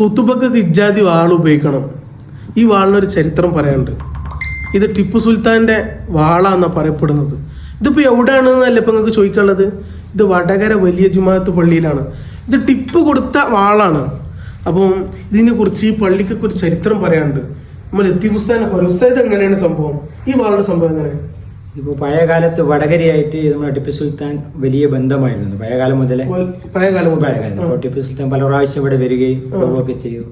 ഹുത്തുബക്ക് ഇജാതി വാൾ ഉപയോഗിക്കണം. ഈ വാളിനൊരു ചരിത്രം പറയാനുണ്ട്. ഇത് ടിപ്പു സുൽത്താന്റെ വാളാന്നാ പറയപ്പെടുന്നത്. ഇതിപ്പോ എവിടെയാണെന്നല്ല ഇപ്പൊ നിങ്ങൾക്ക് ചോദിക്കാനുള്ളത്? ഇത് വടകര വലിയ ജുമാത്ത് പള്ളിയിലാണ്. ഇത് ടിപ്പ് കൊടുത്ത വാളാണ്. അപ്പം ഇതിനെ കുറിച്ച് ഈ പള്ളിക്കൊക്കെ ഒരു ചരിത്രം പറയാനുണ്ട്. നമ്മൾ എത്തി പുസ്തകം പറയും. എങ്ങനെയാണ് സംഭവം? ഈ വാളുടെ സംഭവം എങ്ങനെ ഇപ്പോൾ പഴയ കാലത്ത് വടകരയായിട്ട് നമ്മുടെ ടിപ്പു സുൽത്താൻ വലിയ ബന്ധമായിരുന്നു. പഴയ കാലം മുതലേ പഴയകാലം മുതൽ. പഴയ കാലം അപ്പോൾ ടിപ്പു സുൽത്താൻ പല പ്രാവശ്യം ഇവിടെ വരികയും പോവുകയൊക്കെ ചെയ്തു.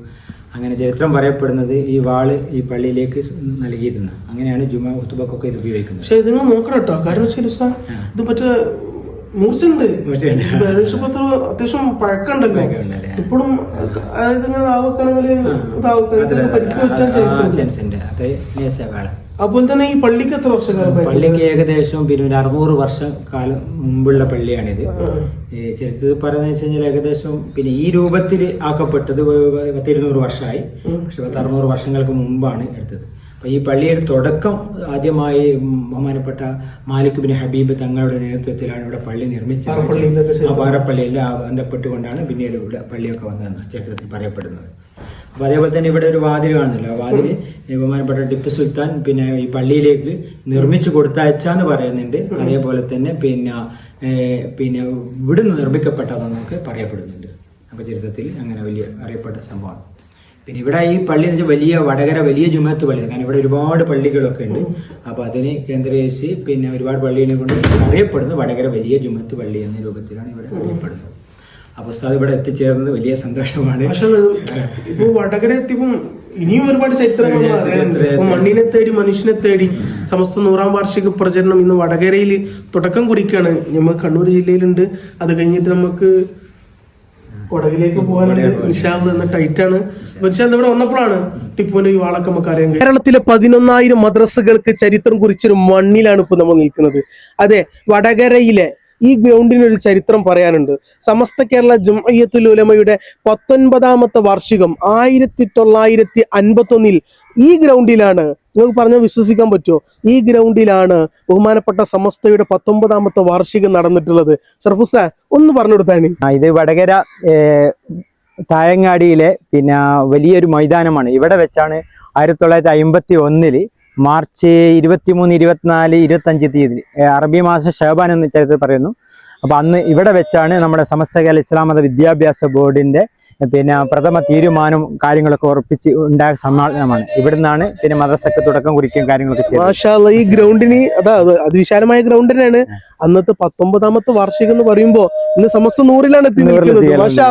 അങ്ങനെ ചരിത്രം പറയപ്പെടുന്നത് ഈ വാൾ ഈ പള്ളിയിലേക്ക് നൽകിയിരുന്നു. അങ്ങനെയാണ് ജുമാ ഉത്തുബക്കൊക്കെ ഇത് ഉപയോഗിക്കുന്നത്. പക്ഷെ ഇത് നിങ്ങൾ നോക്കണം കേട്ടോ കാരണം വെച്ചാൽ ഇത് മറ്റേ മൂർച്ചുണ്ട് പത്ത് അത്യാവശ്യം പഴക്കമുണ്ടല്ലോ? ഇപ്പോഴും അതായത് ഇങ്ങനെ ആവക്കാണെങ്കിൽ പരിക്ക് ആ, ചാൻസ് ഉണ്ട്. അത് അതുപോലെ തന്നെ ഈ പള്ളിക്ക് എത്ര വർഷക്കാലം പള്ളിക്ക് ഏകദേശം പിന്നെ ഒരു അറുന്നൂറ് വർഷം കാലം മുമ്പുള്ള പള്ളിയാണിത്. ചരിത്രത്തിൽ പറയുന്നത് വെച്ച് കഴിഞ്ഞാൽ ഏകദേശം പിന്നെ ഈ രൂപത്തിൽ ആക്കപ്പെട്ടത് പത്തിരുന്നൂറ് വർഷമായി. പക്ഷെ പത്ത് അറുന്നൂറ് വർഷങ്ങൾക്ക് മുമ്പാണ് എടുത്തത്. അപ്പൊ ഈ പള്ളിയുടെ തുടക്കം ആദ്യമായി ബഹുമാനപ്പെട്ട മാലിക് ബിൻ ഹബീബ് തങ്ങളുടെ നേതൃത്വത്തിലാണ് ഇവിടെ പള്ളി നിർമ്മിച്ചത്. ആ പാറപ്പള്ളിയിൽ ബന്ധപ്പെട്ടുകൊണ്ടാണ് പിന്നീട് ഇവിടെ പള്ളിയൊക്കെ വന്നതെന്ന് ചരിത്രത്തിൽ പറയപ്പെടുന്നത്. അപ്പൊ അതേപോലെ തന്നെ ഇവിടെ ഒരു വാതിൽ കാണുന്നില്ല. ആ ഈ ബഹുമാനപ്പെട്ട ടിപ്പു സുൽത്താൻ പിന്നെ ഈ പള്ളിയിലേക്ക് നിർമ്മിച്ചു കൊടുത്തയച്ചാന്ന് പറയുന്നുണ്ട്. അതേപോലെ തന്നെ പിന്നെ പിന്നെ ഇവിടുന്ന് നിർമ്മിക്കപ്പെട്ടതെന്നൊക്കെ പറയപ്പെടുന്നുണ്ട്. അപ്പൊ ചരിത്രത്തിൽ അങ്ങനെ വലിയ അറിയപ്പെട്ട സംഭവമാണ്. പിന്നെ ഇവിടെ ഈ പള്ളി എന്ന് വെച്ചാൽ വലിയ വടകര വലിയ ജുമത്ത് പള്ളി. കാരണം ഇവിടെ ഒരുപാട് പള്ളികളൊക്കെ ഉണ്ട്. അപ്പൊ അതിന് കേന്ദ്രീകരിച്ച് പിന്നെ ഒരുപാട് പള്ളികളെ കൊണ്ട് അറിയപ്പെടുന്നത് വടകര വലിയ ജുമത്ത് പള്ളി എന്ന രൂപത്തിലാണ് ഇവിടെ അറിയപ്പെടുന്നത്. അപ്പൊ ഉസ്താദ് ഇവിടെ എത്തിച്ചേർന്നത് വലിയ സന്തോഷമാണ്. ഇപ്പൊ വടകര എത്തിയപ്പം ഇനിയും ഒരുപാട് ചരിത്രങ്ങൾ അറിയാനുണ്ട്. ഇപ്പൊ മണ്ണിനെ തേടി മനുഷ്യനെ തേടി സമസ്ത നൂറാം വാർഷിക പ്രചരണം ഇന്ന് വടകരയിൽ തുടക്കം കുറിക്കാണ് നമ്മൾ കണ്ണൂർ ജില്ലയിലുണ്ട്. അത് കഴിഞ്ഞിട്ട് നമുക്ക് കൊടകിലേക്ക് പോകാനുണ്ട്. നിഷാദ് എന്ന ടൈറ്റാണ് പക്ഷെ ഇവിടെ വന്നപ്പോഴാണ് ടിപ്പുവിന്റെ ഈ വാളൊക്കെ നമുക്ക് അറിയാൻ കേരളത്തിലെ പതിനൊന്നായിരം മദ്രസകൾക്ക് ചരിത്രം കുറിച്ചൊരു മണ്ണിലാണ് ഇപ്പൊ നമ്മൾ നിൽക്കുന്നത്. അതെ വടകരയിലെ ഈ ഗ്രൗണ്ടിന് ഒരു ചരിത്രം പറയാനുണ്ട്. സമസ്ത കേരള ജുമയ്യത്തുൽ ഉലമയുടെ പത്തൊൻപതാമത്തെ വാർഷികം ആയിരത്തി തൊള്ളായിരത്തി അൻപത്തി ഒന്നിൽ ഈ ഗ്രൗണ്ടിലാണ്. നിങ്ങൾക്ക് പറഞ്ഞാൽ വിശ്വസിക്കാൻ പറ്റുമോ? ഈ ഗ്രൗണ്ടിലാണ് ബഹുമാനപ്പെട്ട സമസ്തയുടെ പത്തൊമ്പതാമത്തെ വാർഷികം നടന്നിട്ടുള്ളത്. സർഫുസ ഒന്ന് പറഞ്ഞു കൊടുത്താണ് ആ, ഇത് വടകര തായങ്ങാടിയിലെ പിന്നെ വലിയൊരു മൈതാനമാണ്. ഇവിടെ വെച്ചാണ് ആയിരത്തി തൊള്ളായിരത്തി അമ്പത്തി ഒന്നിൽ മാർച്ച് ഇരുപത്തിമൂന്ന് ഇരുപത്തിനാല് ഇരുപത്തഞ്ച് തീയതി അറബി മാസം ഷഹബാൻ എന്ന് ചരിത്രത്തിൽ പറയുന്നു. അപ്പൊ അന്ന് ഇവിടെ വെച്ചാണ് നമ്മുടെ സമസ്ത ഇസ്ലാമത ഇസ്ലാം മത വിദ്യാഭ്യാസ ബോർഡിന്റെ പിന്നെ പ്രഥമ തീരുമാനവും കാര്യങ്ങളൊക്കെ ഉറപ്പിച്ച് ഉണ്ടായ സമ്മേളനമാണ് ഇവിടുന്നാണ് പിന്നെ മദ്രസക്ക് തുടക്കം കുറിക്കുകയും കാര്യങ്ങളൊക്കെ ചെയ്തത്. ഈ ഗ്രൗണ്ടിന് അതാ അത് അതിവിശാലമായ ഗ്രൗണ്ട് തന്നെയാണ്. അന്നത്തെ പത്തൊമ്പതാമത്തെ വാർഷികം എന്ന് പറയുമ്പോ ഇന്ന് സമസ്ത നൂറിലാണ് എത്തി നിൽക്കുന്നത്. മാഷാ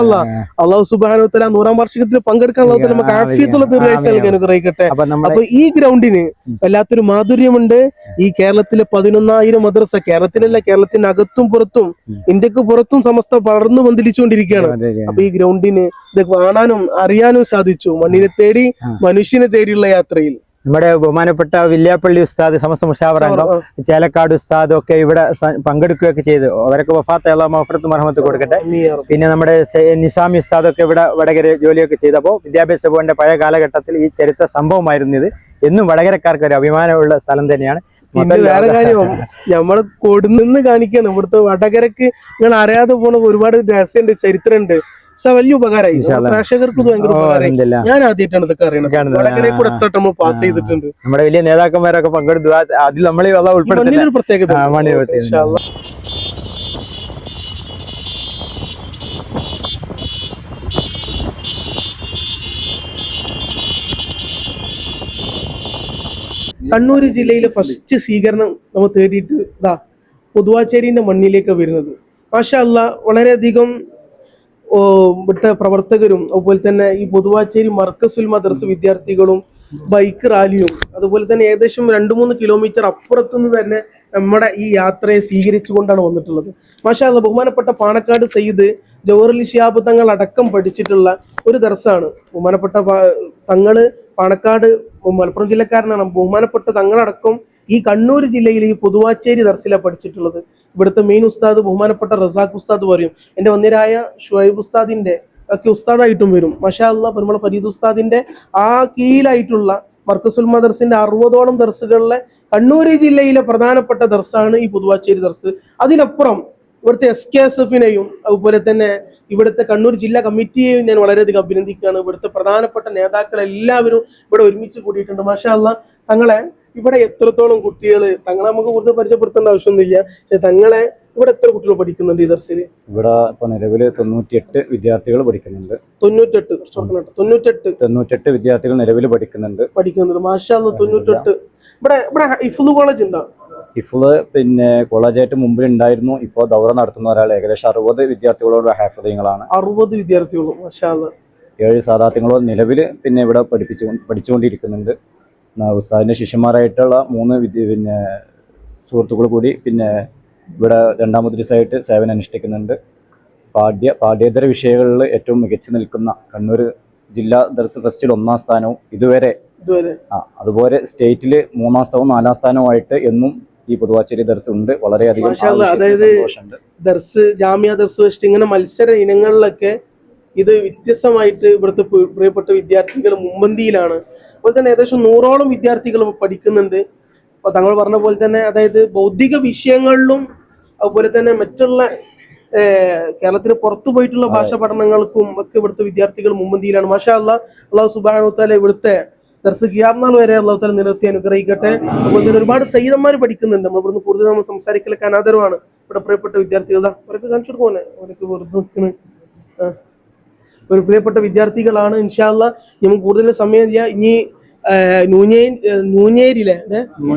അള്ളാഹു സുബാനോത്തല നൂറാം വാർഷികത്തിൽ പങ്കെടുക്കാൻ അള്ളാഹു നമുക്ക് ആ, ആഫിയത്തുള്ള ദീർഘായുസ് നൽകി അനുഗ്രഹിക്കട്ടെ. അപ്പൊ ഈ ഗ്രൗണ്ടിന് വല്ലാത്തൊരു മാധുര്യമുണ്ട്. ഈ കേരളത്തിലെ പതിനൊന്നായിരം മദ്രസ കേരളത്തിലല്ല കേരളത്തിന്റെ അകത്തും പുറത്തും ഇന്ത്യയ്ക്ക് പുറത്തും സമസ്ത പടർന്നു പന്തിലിച്ചുകൊണ്ടിരിക്കുകയാണ്. അപ്പൊ ഈ ഗ്രൗണ്ടിന് ഇത് കാണാനും അറിയാനും സാധിച്ചു. മണ്ണിനെ തേടി മനുഷ്യനെ തേടിയുള്ള യാത്രയിൽ. നമ്മുടെ ബഹുമാനപ്പെട്ട വില്യാപ്പള്ളി ഉസ്താദ് സമസ്ത മുഷാവർ അംഗം ചേലക്കാട് ഉസ്താദ് ഒക്കെ ഇവിടെ പങ്കെടുക്കുകയൊക്കെ ചെയ്തു. അവരൊക്കെ വഫാത്ത് അള്ളാഹ് മറഹമത്ത് കൊടുക്കട്ടെ. പിന്നെ നമ്മുടെ നിസാമി ഉസ്താദ് ഒക്കെ ഇവിടെ വടകര ജോലിയൊക്കെ ചെയ്തപ്പോൾ വിദ്യാഭ്യാസ ഭവന്റെ പഴയ കാലഘട്ടത്തിൽ ഈ ചരിത്ര സംഭവമായിരുന്നു ഇത്. എന്നും വടകരക്കാർക്ക് ഒരു അഭിമാനമുള്ള സ്ഥലം തന്നെയാണ്. പിന്നെ വേറെ കാര്യം നമ്മൾ കൊടുന്ന് കാണിക്കാണ്. ഇവിടുത്തെ വടകരക്ക് നിങ്ങൾ അറിയാതെ പോണ ഒരുപാട് രഹസ്യമുണ്ട് ചരിത്രമുണ്ട് വലിയ ഉപകാരമായി. പ്രേക്ഷകർക്ക് ഭയങ്കര ഉപകാരമായി ഞാൻ ആദ്യമായിട്ടാണ് ഇതൊക്കെ അറിയണത്. കൂടെ ആ. നമ്മൾ പാസ് ചെയ്തിട്ടുണ്ട്. നമ്മുടെ വലിയ നേതാക്കന്മാരൊക്കെ പങ്കെടുത്തു അതിൽ നമ്മൾ മണ്ണിനൊരു പ്രത്യേകത. കണ്ണൂർ ജില്ലയിലെ ഫസ്റ്റ് സ്വീകരണം നമ്മൾ തേടിയിട്ട് ഇതാ പൊതുവാച്ചേരിന്റെ മണ്ണിലേക്ക് വരുന്നത്. മാഷ അല്ല വളരെയധികം ഇവിടുത്തെ പ്രവർത്തകരും അതുപോലെ തന്നെ ഈ പൊതുവാച്ചേരി മർക്കസുൽ മദ്രസ വിദ്യാർത്ഥികളും ബൈക്ക് റാലിയും അതുപോലെ തന്നെ ഏകദേശം രണ്ട് മൂന്ന് കിലോമീറ്റർ അപ്പുറത്തുനിന്ന് തന്നെ നമ്മുടെ ഈ യാത്രയെ സ്വീകരിച്ചുകൊണ്ടാണ് വന്നിട്ടുള്ളത്. മാഷാ അത് ബഹുമാനപ്പെട്ട പാണക്കാട് സയ്യിദ് ജവഹർലി ഷിയാബ് തങ്ങൾ അടക്കം പഠിച്ചിട്ടുള്ള ഒരു ദർസാണ്. ബഹുമാനപ്പെട്ട തങ്ങൾ പാണക്കാട് മലപ്പുറം ജില്ലക്കാരനാണ്. ബഹുമാനപ്പെട്ട തങ്ങളടക്കം ഈ കണ്ണൂർ ജില്ലയിൽ ഈ പൊതുവാച്ചേരി ദർസിലാണ് പഠിച്ചിട്ടുള്ളത്. ഇവിടുത്തെ മെയിൻ ഉസ്താദ് ബഹുമാനപ്പെട്ട റസാഖ് ഉസ്താദ് പറയും. എന്റെ വന്നിരായ ഷുഹൈബ് ഉസ്താദിന്റെ ഒക്കെ ഉസ്താദായിട്ടും വരും. മഷാ അല്ലാ പെരുമള ഫരീദ് ഉസ്താദിന്റെ ആ കീഴിലായിട്ടുള്ള മർക്കസുൽ മദർസിന്റെ അറുപതോളം ദർസുകളിലെ കണ്ണൂർ ജില്ലയിലെ പ്രധാനപ്പെട്ട ദർസാണ് ഈ പുതുവാച്ചേരി ദർസ്. അതിനപ്പുറം ഇവിടുത്തെ എസ് കെ എസ് എഫിനെയും അതുപോലെ തന്നെ ഇവിടുത്തെ കണ്ണൂർ ജില്ലാ കമ്മിറ്റിയെയും ഞാൻ വളരെയധികം അഭിനന്ദിക്കുകയാണ്. ഇവിടുത്തെ പ്രധാനപ്പെട്ട നേതാക്കളെല്ലാവരും ഇവിടെ ഒരുമിച്ച് കൂടിയിട്ടുണ്ട്. മാഷാ അല്ല തങ്ങളെ ഇവിടെ എത്രത്തോളം കുട്ടികൾ തങ്ങളെ നമുക്ക് കൂടുതൽ പരിചയപ്പെടുത്തേണ്ട ആവശ്യമൊന്നുമില്ല. പക്ഷെ തങ്ങളെ ഇവിടെ എത്ര കുട്ടികൾ പഠിക്കുന്നുണ്ട് ഈ ദർശിൽ ഇവിടെ ഇപ്പൊ നിലവിൽ തൊണ്ണൂറ്റിയെട്ട് വിദ്യാർത്ഥികൾ പഠിക്കുന്നുണ്ട്. തൊണ്ണൂറ്റെട്ട്. തൊണ്ണൂറ്റെട്ട്. തൊണ്ണൂറ്റെട്ട് വിദ്യാർത്ഥികൾ നിലവിൽ പഠിക്കുന്നുണ്ട്. പഠിക്കുന്നുണ്ട്. മാഷാ തൊണ്ണൂറ്റെട്ട്. ഇവിടെ ഇവിടെ ഇഫ്ലു കോളേജ് ഉണ്ടോ ഇഫുൾ പിന്നെ കോളേജായിട്ട് മുമ്പിൽ ഉണ്ടായിരുന്നു ഇപ്പോൾ ദൗറ നടത്തുന്ന ഒരാൾ ഏകദേശം അറുപത് വിദ്യാർത്ഥികളോട് ഹാഫിദയങ്ങളാണ് അറുപത് വിദ്യാർത്ഥികളും ഏഴ് സാധാർത്ഥ്യങ്ങളോ നിലവിൽ പിന്നെ ഇവിടെ പഠിപ്പിച്ചു പഠിച്ചുകൊണ്ടിരിക്കുന്നുണ്ട്. ഉസ്താദിന്റെ ശിഷ്യന്മാരായിട്ടുള്ള മൂന്ന് വിദ്യ പിന്നെ സുഹൃത്തുക്കൾ കൂടി പിന്നെ ഇവിടെ രണ്ടാമത് ദിവസമായിട്ട് സേവനം അനുഷ്ഠിക്കുന്നുണ്ട്. പാഠ്യ പാഠ്യേതര വിഷയങ്ങളിൽ ഏറ്റവും മികച്ചു നിൽക്കുന്ന കണ്ണൂർ ജില്ലാ ദർസ് ഫെസ്റ്റിൽ ഒന്നാം സ്ഥാനവും ഇതുവരെ ആ അതുപോലെ സ്റ്റേറ്റിൽ മൂന്നാം സ്ഥാനവും നാലാം സ്ഥാനവുമായിട്ട് എന്നും ഈ പുതുവാച്ചേരി ദർസ് ഉണ്ട്. വളരെയധികം അതായത് ദർസ് ജാമ്യ ദർസ് വെച്ചിട്ട് ഇങ്ങനെ മത്സര ഇനങ്ങളിലൊക്കെ ഇത് വ്യത്യസ്തമായിട്ട് ഇവിടുത്തെ പ്രിയപ്പെട്ട വിദ്യാർത്ഥികൾ മുമ്പന്തിയിലാണ് അതുപോലെ തന്നെ ഏകദേശം നൂറോളം വിദ്യാർത്ഥികൾ പഠിക്കുന്നുണ്ട്. അപ്പോൾ തങ്ങൾ പറഞ്ഞ പോലെ തന്നെ അതായത് ബൗദ്ധിക വിഷയങ്ങളിലും അതുപോലെ തന്നെ മറ്റുള്ള കേരളത്തിന് പുറത്തു പോയിട്ടുള്ള ഭാഷ പഠനങ്ങൾക്കും ഒക്കെ ഇവിടുത്തെ വിദ്യാർത്ഥികൾ മുമ്പന്തിയിലാണ് മാഷാ അല്ല അള്ളാഹു സുബാനുത്താല താല ഇവിടുത്തെ ദർസ് വരെ അള്ളാഹു താല നിലനിർത്തി അനുഗ്രഹിക്കട്ടെ. അതുപോലെ തന്നെ ഒരുപാട് സൈതന്മാർ പഠിക്കുന്നുണ്ട്. നമ്മൾ ഇവിടുന്ന് കൂടുതൽ നമ്മൾ സംസാരിക്കലൊക്കെ അനാദരവാണ്. ഇവിടെ പ്രിയപ്പെട്ട വിദ്യാർത്ഥികൾ അവരൊക്കെ കാണിച്ചു കൊടുക്കുമോ അവരൊക്കെ വെറുതെ നിൽക്കുന്നത്. ഒരു പ്രിയപ്പെട്ട വിദ്യാർത്ഥികളാണ്. ഇൻഷാല്ല നമുക്ക് കൂടുതൽ സമയം ചെയ്യാം. ഇനി നൂഞ്ഞേ നൂഞ്ഞേരിയിലെ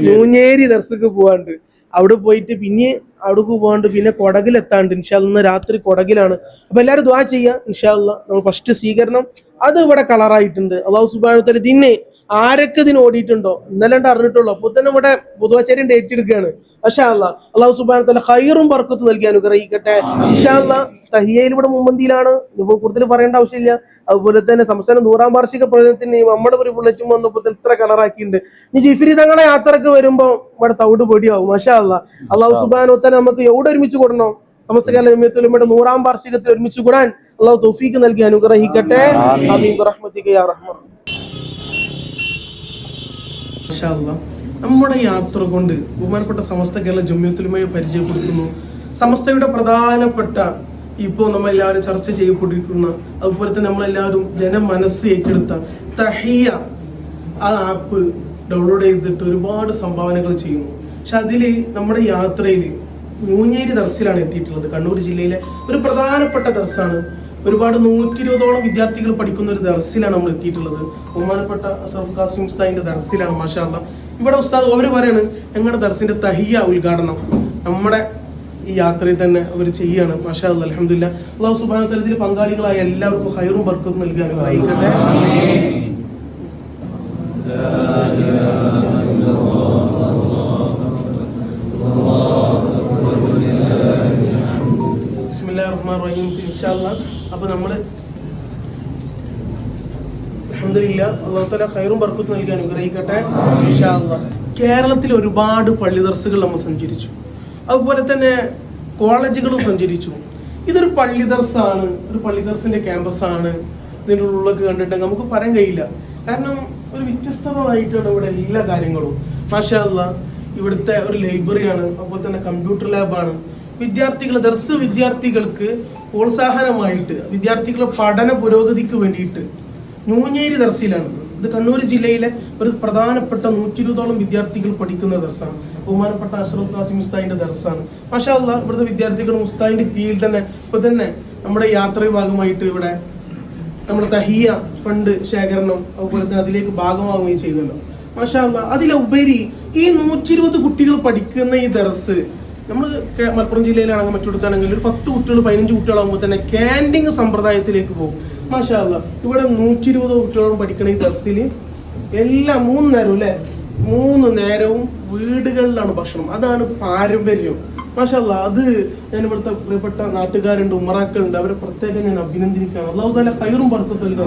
നൂഞ്ഞേരി. ദർശക്ക് പോവാണ്ട്. അവിടെ പോയിട്ട് പിന്നെ അവിടേക്ക് പോകാണ്ട് പിന്നെ കൊടകിലെത്താണ്ട്. ഇൻഷാല്ല ഇന്ന് രാത്രി കൊടകിലാണ്. അപ്പൊ എല്ലാവരും ദ്വാ ചെയ്യുക ഇൻഷാല്ല നമ്മൾ ഫസ്റ്റ് സ്വീകരണം. അത് ഇവിടെ കളറായിട്ടുണ്ട് അള്ളാഹു സുബാനത്തല ഇതിനെ ആരൊക്കെ ഇതിന് ഓടിയിട്ടുണ്ടോ? ഇന്നലെ അറിഞ്ഞിട്ടുള്ളൂ. അപ്പൊ തന്നെ ഇവിടെ പുതുവാച്ചേരി ഡേറ്റ് എടുക്കുകയാണ്. പക്ഷേ അല്ല അള്ളാഹു സുബാന ഹൈറും വർക്കത്ത് നൽകി അനുഗ്രഹിക്കട്ടെ. ഇഷാല്ല തഹിയയിൽ ഇവിടെ മുമ്പന്തിയിലാണ് ഇപ്പൊ കൂടുതൽ പറയേണ്ട ആവശ്യമില്ല. അതുപോലെ തന്നെ സംസ്ഥാന നൂറാം വാർഷിക പ്രയോജനത്തിന് നമ്മുടെ ഒരു ബുള്ളറ്റും വന്നപ്പോൾ ഇത്ര കളറാക്കിയിട്ടുണ്ട് ഇനി ജിഫിരി തങ്ങളെ യാത്രയ്ക്ക് വരുമ്പോ ഇവിടെ തവിട് പൊടിയാവും. മഷാ അല്ല അള്ളാഹു സുബാനോ തന്നെ നമുക്ക് എവിടെ ഒരുമിച്ച് കൂടണം? സമസ്ത കേരള ജമിയത്തുലമയുടെ നൂറാം വാർഷികത്തിൽ ഒരുമിച്ച് കൂടാൻ അള്ളാഹു തൗഫീക്ക് നൽകി അനുഗ്രഹിക്കട്ടെ. ബിറഹ്മതിക യാ റഹ്മാൻ. നമ്മുടെ യാത്ര കൊണ്ട് ബഹുമാനപ്പെട്ട സമസ്ത കേരള ജമ്യത്തിലുമായി പരിചയപ്പെടുത്തുന്നു. സമസ്തയുടെ പ്രധാനപ്പെട്ട ഇപ്പോ നമ്മൾ എല്ലാവരും ചർച്ച ചെയ്യപ്പെട്ടിരിക്കുന്ന അതുപോലെ തന്നെ നമ്മളെല്ലാവരും ജനമനസ്സ് ഏറ്റെടുത്ത തഹിയ ആ ആപ്പ് ഡൗൺലോഡ് ചെയ്തിട്ട് ഒരുപാട് സംഭാവനകൾ ചെയ്യുന്നു. പക്ഷെ അതിൽ നമ്മുടെ യാത്രയിൽ മൂഞ്ഞേരി ദർസിലാണ് എത്തിയിട്ടുള്ളത്. കണ്ണൂർ ജില്ലയിലെ ഒരു പ്രധാനപ്പെട്ട ദർസാണ് ഒരുപാട് നൂറ്റി ഇരുപതോളം വിദ്യാർത്ഥികൾ പഠിക്കുന്ന ഒരു ദർസിലാണ് നമ്മൾ എത്തിയിട്ടുള്ളത്. ബഹുമാനപ്പെട്ട അഷറഫ് ഖാസിം ഉസ്താദിന്റെ ദർസിലാണ് മാഷാല്ല ഇവിടെ ഉസ്താദ് അവർ പറയാണ് ഞങ്ങളുടെ ദർസിന്റെ തഹിയ ഉദ്ഘാടനം നമ്മുടെ ഈ യാത്രയിൽ തന്നെ അവർ ചെയ്യാണ്. മാഷാ അലഹമില്ല അള്ളാഹു സുബാന തലത്തിൽ പങ്കാളികളായ എല്ലാവർക്കും ഹൈറും വർക്കും നൽകി അനുഗ്രഹിക്കട്ടെ ബിസ്മില്ലാഹിർ റഹീം. ഇൻഷാ അല്ലാഹ്. അപ്പൊ നമ്മൾ അൽഹംദുലില്ലാ അല്ലാഹു തആല ഖൈറും ബർക്കത്തും നൽകി അനുഗ്രഹിക്കട്ടെ. കേരളത്തിൽ ഒരുപാട് പള്ളി ദർസുകൾ നമ്മൾ സഞ്ചരിച്ചു. അതുപോലെ തന്നെ കോളേജുകളും സഞ്ചരിച്ചു. ഇതൊരു പള്ളി ദർസാണ് ഒരു പള്ളി ദർസിന്റെ ക്യാമ്പസ് ആണ് ഇതിന്റെ ഉള്ളിലൊക്കെ കണ്ടിട്ടുണ്ടെങ്കിൽ നമുക്ക് പറയാൻ കഴിയില്ല. കാരണം ഒരു വ്യത്യസ്തമായിട്ടാണ് ഇവിടെ എല്ലാ കാര്യങ്ങളും. മാഷാ അല്ലാഹ് ഇവിടുത്തെ ഒരു ലൈബ്രറിയാണ് അതുപോലെ തന്നെ കമ്പ്യൂട്ടർ ലാബാണ്. വിദ്യാർത്ഥികൾ ദർസ് വിദ്യാർത്ഥികൾക്ക് പ്രോത്സാഹനമായിട്ട് വിദ്യാർത്ഥികളുടെ പഠന പുരോഗതിക്ക് വേണ്ടിയിട്ട് നൂഞ്ഞേരി ദർസിലാണ്. ഇത് കണ്ണൂർ ജില്ലയിലെ ഒരു പ്രധാനപ്പെട്ട നൂറ്റി ഇരുപതോളം വിദ്യാർത്ഥികൾ പഠിക്കുന്ന ദർസാണ്. ബഹുമാനപ്പെട്ട അഷ്റഫ് ഖാസിം ഉസ്താദിന്റെ ദർസാണ്. അല്ലാ ഇവിടുത്തെ വിദ്യാർത്ഥികൾ ഉസ്താദിന്റെ കീഴിൽ തന്നെ ഇപ്പൊ തന്നെ നമ്മുടെ യാത്രയുടെ ഭാഗമായിട്ട് ഇവിടെ നമ്മുടെ തഹിയ ഫണ്ട് ശേഖരണം അതുപോലെ തന്നെ അതിലേക്ക് ഭാഗമാവുകയും ചെയ്യുന്നുണ്ട്. മാഷാ അല്ലാ അതിലുപരി ഈ നൂറ്റി ഇരുപത് കുട്ടികൾ പഠിക്കുന്ന ഈ ദർസ് നമ്മൾ മലപ്പുറം ജില്ലയിലാണെങ്കിൽ മറ്റെടുത്താണെങ്കിൽ ഒരു പത്ത് കുട്ടികൾ പതിനഞ്ച് കുട്ടികളാകുമ്പോൾ തന്നെ ക്യാന്റീൻ സമ്പ്രദായത്തിലേക്ക് പോകും. മാഷാല്ല ഇവിടെ നൂറ്റി ഇരുപത് കുട്ടികളും പഠിക്കണ ഈ ദർസിൽ എല്ലാ മൂന്ന് നേരവും അല്ലേ? മൂന്ന് നേരവും വീടുകളിലാണ് ഭക്ഷണം. അതാണ് പാരമ്പര്യം. മാഷല്ല അത് ഞാൻ ഇവിടുത്തെ പ്രിയപ്പെട്ട നാട്ടുകാരുണ്ട് ഉമറാക്കളുണ്ട് അവരെ പ്രത്യേകം ഞാൻ അഭിനന്ദിക്കുകയാണ്. അള്ളാഹു തന്നെ കയറും പറക്കത്തല്ലോ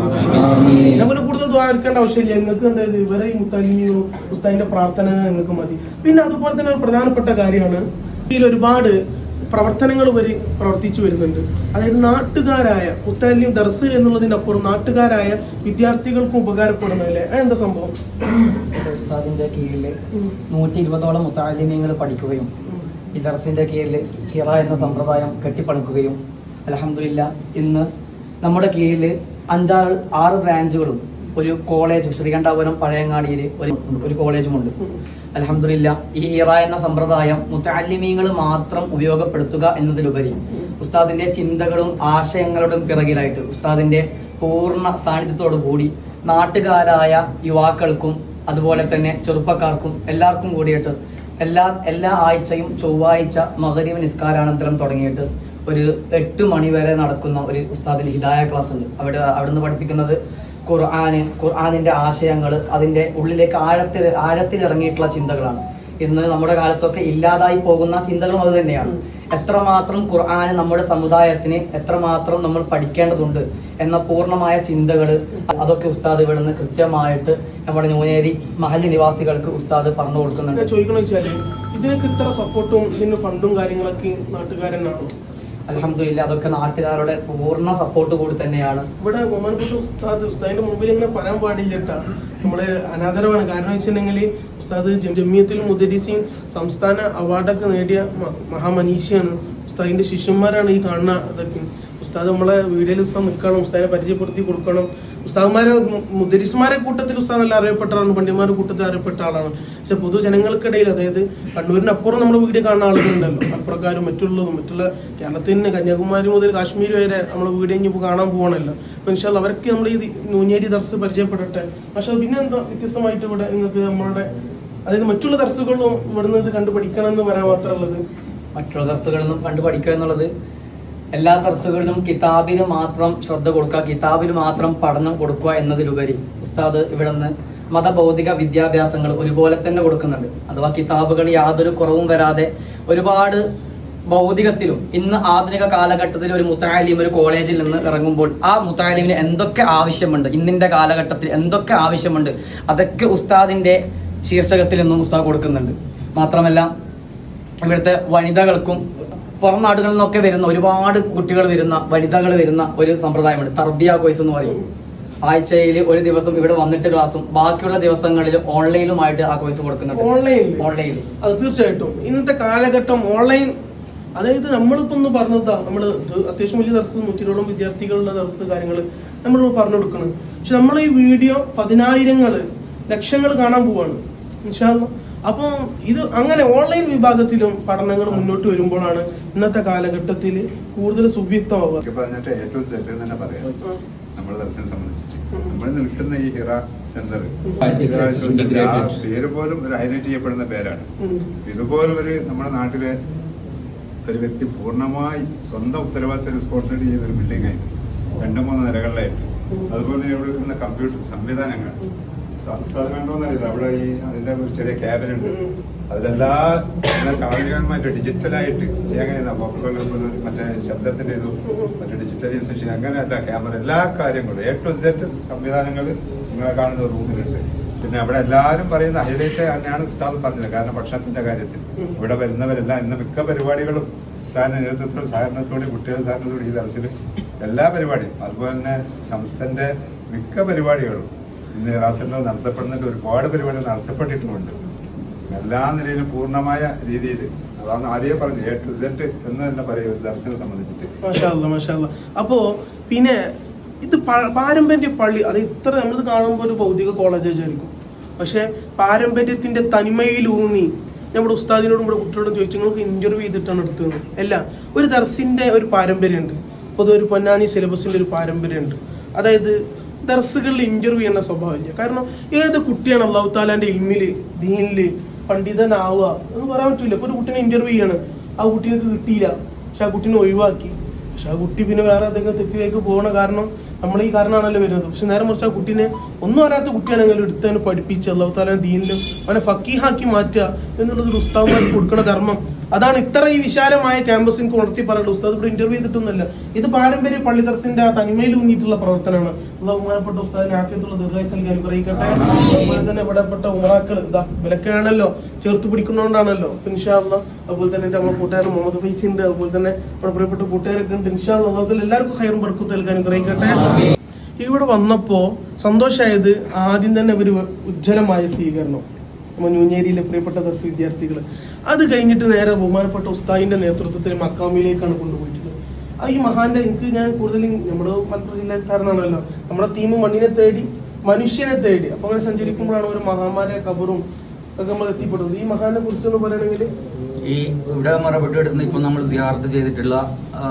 ഞങ്ങൾ കൂടുതൽ ദ്വാരിക്കേണ്ട ആവശ്യമില്ല. നിങ്ങൾക്ക് എന്തായത് ഇവരെ ഈ മുത്തലിമിയോ ഉസ്താദിന്റെ പ്രാർത്ഥന നിങ്ങൾക്ക് മതി. പിന്നെ അതുപോലെ തന്നെ ഒരു പ്രധാനപ്പെട്ട കാര്യമാണ് ഇതിൽ ഒരുപാട് പ്രവർത്തനങ്ങൾ വരെ പ്രവർത്തിച്ചു വരുന്നുണ്ട് അതായത് നാട്ടുകാരായ മുത്തലിം ദർസ് എന്നുള്ളതിനപ്പുറം നാട്ടുകാരായ വിദ്യാർത്ഥികൾക്കും ഉപകാരപ്പെടുന്നതല്ലേ എന്താ സംഭവം ഉസ്താദിന്റെ കീഴിൽ. നൂറ്റി ഇരുപതോളം മുത്താലിമ്യങ്ങൾ പഠിക്കുകയും. ഈ ദർസിന്റെ കീഴിൽ ഹിറ എന്ന സമ്പ്രദായം കെട്ടിപ്പടുക്കുകയും അലഹമില്ല ഇന്ന് നമ്മുടെ കീഴിൽ അഞ്ചാറ് ആറ് ബ്രാഞ്ചുകളും ഒരു കോളേജ് ശ്രീകണ്ഠാപുരം പഴയങ്ങാടിയിൽ ഒരു ഒരു കോളേജുമുണ്ട് അലഹമില്ല ഈ ഇറ എന്ന സമ്പ്രദായം മുത്താലിമീങ്ങൾ മാത്രം ഉപയോഗപ്പെടുത്തുക എന്നതിലുപരി ഉസ്താദിന്റെ ചിന്തകളും ആശയങ്ങളുടെ പിറകിലായിട്ട് ഉസ്താദിന്റെ പൂർണ സാന്നിധ്യത്തോടു കൂടി നാട്ടുകാരായ യുവാക്കൾക്കും അതുപോലെ തന്നെ ചെറുപ്പക്കാർക്കും എല്ലാവർക്കും കൂടിയിട്ട് എല്ലാ എല്ലാ ആഴ്ചയും ചൊവ്വാഴ്ച മകരീവ് നിസ്കാരാനന്തരം തുടങ്ങിയിട്ട് ഒരു എട്ട് മണി വരെ നടക്കുന്ന ഒരു ഉസ്താദിന്റെ ഹിദായ ക്ലാസ് ഉണ്ട്. അവിടെ അവിടുന്ന് പഠിപ്പിക്കുന്നത് ഖുർആാന് ഖുർആാനിന്റെ ആശയങ്ങൾ അതിന്റെ ഉള്ളിലേക്ക് ആഴത്തിൽ ആഴത്തിൽ ഇറങ്ങിയിട്ടുള്ള ചിന്തകളാണ്. ഇന്ന് നമ്മുടെ കാലത്തൊക്കെ ഇല്ലാതായി പോകുന്ന ചിന്തകളും അത് തന്നെയാണ്. എത്രമാത്രം ഖുർആന് നമ്മുടെ സമുദായത്തിന് എത്രമാത്രം നമ്മൾ പഠിക്കേണ്ടതുണ്ട് എന്ന പൂർണമായ ചിന്തകൾ അതൊക്കെ ഉസ്താദ് ഇവിടുന്ന് കൃത്യമായിട്ട് നമ്മുടെ ന്യൂനേരി മഹല്ല് നിവാസികൾക്ക് ഉസ്താദ് പറഞ്ഞു കൊടുക്കുന്നുണ്ട്. ചോദിക്കണമെന്ന് വെച്ചാൽ ഇതിനൊക്കെ ഇത്ര സപ്പോർട്ടും ഇതിന് ഫണ്ടും കാര്യങ്ങളൊക്കെ നാട്ടുകാരനാണ്? അലഹമില്ല അതൊക്കെ നാട്ടുകാരുടെ പൂർണ സപ്പോർട്ട് കൂടി തന്നെയാണ്. ഇവിടെ ഉസ്താദ് ഉസ്താദിന്റെ മുമ്പിൽ ഇങ്ങനെ പറയാൻ പാടില്ല നമ്മൾ അനാദരവാണ്. കാരണം വെച്ചിട്ടുണ്ടെങ്കിൽ ഉസ്താദ് ജമിയത്തിൽ മുദരിസിൻ സംസ്ഥാന അവാർഡൊക്കെ നേടിയ മഹാമനീഷിയാണ് ഉസ്താദിന്റെ ശിഷ്യന്മാരാണ് ഈ കാണുന്ന ഇതൊക്കെ. ഉസ്താദ് നമ്മളെ വീഡിയോയിൽ ഉസ്താദ് നിൽക്കണം ഉസ്താദിനെ പരിചയപ്പെടുത്തി കൊടുക്കണം. ഉസ്താദ്മാരെ മുദരിസ്മാരെ കൂട്ടത്തിൽ ഉസ്താദ് നല്ല അറിയപ്പെട്ട ആളാണ് കൂട്ടത്തിൽ അറിയപ്പെട്ട ആളാണ്. പക്ഷെ പൊതുജനങ്ങൾക്കിടയിൽ അതായത് കണ്ണൂരിന് അപ്പുറം നമ്മൾ വീഡിയോ കാണുന്ന ആളുകളുണ്ടല്ലോ. അപ്പുറക്കാരും മറ്റുള്ളതും മറ്റുള്ള കേരളത്തിന് കന്യാകുമാരി മുതൽ കാശ്മീർ വരെ നമ്മൾ വീഡിയോ ഇനി കാണാൻ പോകണമല്ലോ അപ്പൊ ഇൻഷാൽ അവർക്ക് നമ്മൾ ഈ നൂഞ്ഞേരി ദർസ് പരിചയപ്പെടട്ടെ. പക്ഷെ പിന്നെ എന്താ വ്യത്യസ്തമായിട്ട് ഇവിടെ നിങ്ങൾക്ക് നമ്മളുടെ അതായത് മറ്റുള്ള ദർസുകളും ഇവിടുന്ന് ഇത് കണ്ടു എന്ന് പറയാൻ മാത്രമുള്ളത് മറ്റുള്ള ദർസുകളിൽ നിന്നും കണ്ടു പഠിക്കുക എന്നുള്ളത് എല്ലാ ദർസുകളിലും കിതാബിന് മാത്രം ശ്രദ്ധ കൊടുക്കുക കിതാബിന് മാത്രം പഠനം കൊടുക്കുക എന്നതിലുപരി ഉസ്താദ് ഇവിടെ നിന്ന് മതഭൗതിക വിദ്യാഭ്യാസങ്ങൾ ഒരുപോലെ തന്നെ കൊടുക്കുന്നുണ്ട്. അഥവാ കിതാബുകൾ യാതൊരു കുറവും വരാതെ ഒരുപാട് ഭൗതികത്തിലും ഇന്ന് ആധുനിക കാലഘട്ടത്തിൽ ഒരു മുത്താലിം ഒരു കോളേജിൽ നിന്ന് ഇറങ്ങുമ്പോൾ ആ മുത്താലിമിന് എന്തൊക്കെ ആവശ്യമുണ്ട് ഇന്നിന്റെ കാലഘട്ടത്തിൽ എന്തൊക്കെ ആവശ്യമുണ്ട് അതൊക്കെ ഉസ്താദിന്റെ ശീർഷകത്തിൽ നിന്നും ഉസ്താദ് കൊടുക്കുന്നുണ്ട്. മാത്രമല്ല ഇവിടുത്തെ വനിതകൾക്കും പുറം നാടുകളിൽ നിന്നൊക്കെ വരുന്ന ഒരുപാട് കുട്ടികൾ വരുന്ന വനിതകൾ വരുന്ന ഒരു സമ്പ്രദായമുണ്ട്. തർബിയ കോഴ്സ് എന്ന് പറയും. ആഴ്ചയിൽ ഒരു ദിവസം ഇവിടെ വന്നിട്ട് ക്ലാസ്സും ബാക്കിയുള്ള ദിവസങ്ങളിൽ ഓൺലൈനുമായിട്ട് ആ കോഴ്സ് കൊടുക്കുന്നുണ്ട്. ഓൺലൈൻ ഓൺലൈൻ അത് തീർച്ചയായിട്ടും. ഇന്നത്തെ കാലഘട്ടം ഓൺലൈൻ അതായത് നമ്മളിപ്പോ ഒന്ന് പറഞ്ഞതാ നമ്മൾ ഇത് അത്യാവശ്യം വലിയ ദർസ് നൂറ്റിരോളം വിദ്യാർത്ഥികളുടെ ദർസ് കാര്യങ്ങൾ നമ്മൾ പറഞ്ഞു കൊടുക്കണം. പക്ഷെ നമ്മൾ ഈ വീഡിയോ പതിനായിരങ്ങൾ ലക്ഷങ്ങൾ കാണാൻ പോവാണ്. ഇൻഷാല്ലാ. അപ്പം ഇത് അങ്ങനെ ഓൺലൈൻ വിഭാഗത്തിലും പഠനങ്ങൾ മുന്നോട്ട് വരുമ്പോഴാണ് ഇന്നത്തെ കാലഘട്ടത്തിൽ കൂടുതൽ സുവ്യക്തമാവുക. നമ്മുടെ ദർശനം സംബന്ധിച്ചിട്ട്. നമ്മൾ നിൽക്കുന്ന ഈ ഹിറ സെന്റർ. ആ പേര് പോലും ഒരു ഹൈലൈറ്റ് ചെയ്യപ്പെടുന്ന പേരാണ്. ഇതുപോലെ ഒരു നമ്മുടെ നാട്ടിലെ ഒരു വ്യക്തി പൂർണമായി സ്വന്തം ഉത്തരവാദിത്തം റെസ്പോൺസിബിലിറ്റി ചെയ്യുന്ന ഒരു ബിൽഡിംഗ് ആയിരുന്നു. രണ്ട് മൂന്ന് നിലകളിലായിട്ട് അതുപോലെ ഇവിടെ കമ്പ്യൂട്ടർ സംവിധാനങ്ങൾ. സംസ്ഥാനം കണ്ടോന്നറിയില്ല. അവിടെ ഈ അതിന്റെ ഒരു ചെറിയ ഉം. അതിലെല്ലാ ചാനലുകാരുമായിട്ട് ഡിജിറ്റലായിട്ട് ചെയ്യാൻ പോപ്പുലർ മറ്റേ ശബ്ദത്തിന്റെ ഇതും മറ്റേ ഡിജിറ്റലൈസേഷൻ അങ്ങനെയല്ല ക്യാമറ എല്ലാ കാര്യങ്ങളും. എ ടു സെറ്റ് സംവിധാനങ്ങൾ നിങ്ങളെ കാണുന്ന റൂമിലുണ്ട്. പിന്നെ അവിടെ എല്ലാവരും പറയുന്ന ഹൈലൈറ്റ് തന്നെയാണ് ഉസ്താദ് പറഞ്ഞത്. കാരണം ഭക്ഷണത്തിന്റെ കാര്യത്തിൽ. ഇവിടെ വരുന്നവരെല്ലാം ഇന്ന് മിക്ക പരിപാടികളും ഉസ്താദിന്റെ നേതൃത്വം സഹകരണത്തോടെ കുട്ടികളുടെ സഹകരണത്തോടെ ഈ തരത്തിൽ എല്ലാ പരിപാടിയും. അതുപോലെ തന്നെ സംസ്ഥന്റെ മിക്ക പരിപാടികളും ഇന്ന് റാസെന്റർ നടത്തപ്പെടുന്നതിൽ ഒരുപാട് പരിപാടികൾ നടത്തപ്പെട്ടിട്ടുമുണ്ട്. എല്ലാ നിലയിലും പൂർണമായ രീതിയിൽ അതാണ് ആദ്യമേ പറഞ്ഞു എ ടു സെറ്റ് എന്ന് തന്നെ പറയും ദർശനം സംബന്ധിച്ചിട്ട്. മാഷാ അപ്പോ പിന്നെ ഇത് പാരമ്പര്യ പള്ളി അത് ഇത്ര നമ്മൾ കാണുമ്പോൾ ഒരു ഭൗതിക കോളേജ് വിചാരിക്കും. പക്ഷെ പാരമ്പര്യത്തിന്റെ തനിമയിലൂന്നി നമ്മുടെ ഉസ്താദിനോടും ഇവിടെ കുട്ടികളോടും ചോദിച്ചു നിങ്ങൾക്ക് ഇന്റർവ്യൂ ചെയ്തിട്ടാണ് എടുത്തത്? അല്ല ഒരു ദർസിന്റെ ഒരു പാരമ്പര്യമുണ്ട്. പൊതുവെ ഒരു പൊന്നാനി സിലബസിന്റെ ഒരു പാരമ്പര്യമുണ്ട്. അതായത് ദർസുകളിൽ ഇന്റർവ്യൂ ചെയ്യുന്ന സ്വഭാവമില്ല കാരണം ഏത് കുട്ടിയാണ് അള്ളാഹു താലാന്റെ ഇൽമിൽ ദീനിൽ പണ്ഡിതനാവുക എന്ന് പറയാൻ പറ്റൂല. ഒരു കുട്ടീനെ ഇന്റർവ്യൂ ചെയ്യാണ്. ആ കുട്ടീനക്ക് കിട്ടിയില്ല. പക്ഷെ ആ കുട്ടീനെ ഒഴിവാക്കി. പക്ഷെ ആ കുട്ടി പിന്നെ വേറെ എന്തെങ്കിലും തെറ്റിലേക്ക് പോകണ കാരണം നമ്മൾ ഈ കാരണമാണല്ലോ വരുന്നത്. പക്ഷെ നേരെ മറിച്ച് ആ കുട്ടീനെ ഒന്നും അറിയാത്ത കുട്ടിയാണെങ്കിലും എടുത്തതിനെ പഠിപ്പിച്ച് അള്ളാഹു താലാൻ ദീനിലും അവനെ ഫക്കീഹാക്കി മാറ്റുക എന്നുള്ളത് ഒരു ഉസ്താവുമാർക്ക് കൊടുക്കുന്ന ധർമ്മം. അതാണ് ഇത്ര ഈ വിശാലമായ ക്യാമ്പസ് എനിക്ക് ഉണർത്തി പറയുന്നത് ഉസ്താദ് ഇവിടെ ഇന്റർവ്യൂ ചെയ്തിട്ടൊന്നുമല്ല. ഇത് പാരമ്പര്യ പള്ളി ദർസിന്റെ ആ തനിമയിൽ ഊന്നിയിട്ടുള്ള പ്രവർത്തനമാണ്. അള്ളാഹു ബഹുമാനപ്പെട്ട ഉസ്താദിന് ആഫിയത്തുള്ള ദീർഘായുസ് നൽകി അനുഗ്രഹിക്കട്ടെ അതുപോലെ തന്നെ ഇവിടെപ്പെട്ട ഉമറാക്കൾ ഇതാ വിലക്കാണല്ലോ ചേർത്ത് പിടിക്കുന്നതുകൊണ്ടാണല്ലോ ഇൻഷാല്ല അതുപോലെ തന്നെ എന്റെ നമ്മുടെ കൂട്ടുകാരൻ മുഹമ്മദ് ഫൈസിന്റെ അതുപോലെ തന്നെ നമ്മുടെ പ്രിയപ്പെട്ട കൂട്ടുകാരൊക്കെ ഉണ്ട്. ഇൻഷാല്ല അതുപോലെ എല്ലാവർക്കും ഹൈറും ബർക്കത്ത് നൽകാൻ അനുഗ്രഹിക്കട്ടെ. ഇവിടെ വന്നപ്പോ സന്തോഷമായത് ആദ്യം തന്നെ ഒരു ഉജ്ജ്വലമായ സ്വീകരണം. നമ്മൾ ന്യൂഞ്ഞേരിയിലെ പ്രിയപ്പെട്ട ദർശ വിദ്യാർത്ഥികൾ അത് കഴിഞ്ഞിട്ട് നേരെ ബഹുമാനപ്പെട്ട ഉസ്താദിന്റെ നേതൃത്വത്തിൽ മക്കാമിലേക്കാണ് കൊണ്ടുപോയിട്ടുള്ളത്. ആ ഈ മഹാന്റെ എനിക്ക് ഞാൻ കൂടുതലും നമ്മുടെ മലപ്പുറം ജില്ലക്കാരനാണല്ലോ. നമ്മുടെ തീമ് മണ്ണിനെ തേടി മനുഷ്യനെ തേടി. അപ്പൊ അങ്ങനെ സഞ്ചരിക്കുമ്പോഴാണ് ഒരു മഹാമാരെ കബറും നമ്മൾ എത്തിപ്പെടുന്നത് ഈ മഹാനെ കുറിച്ചൊന്ന് പറയണമെങ്കിൽ? ഈ ഇവിടെ മറപെട്ടെടുത്ത് ഇപ്പം നമ്മൾ സിയാർത്ത് ചെയ്തിട്ടുള്ള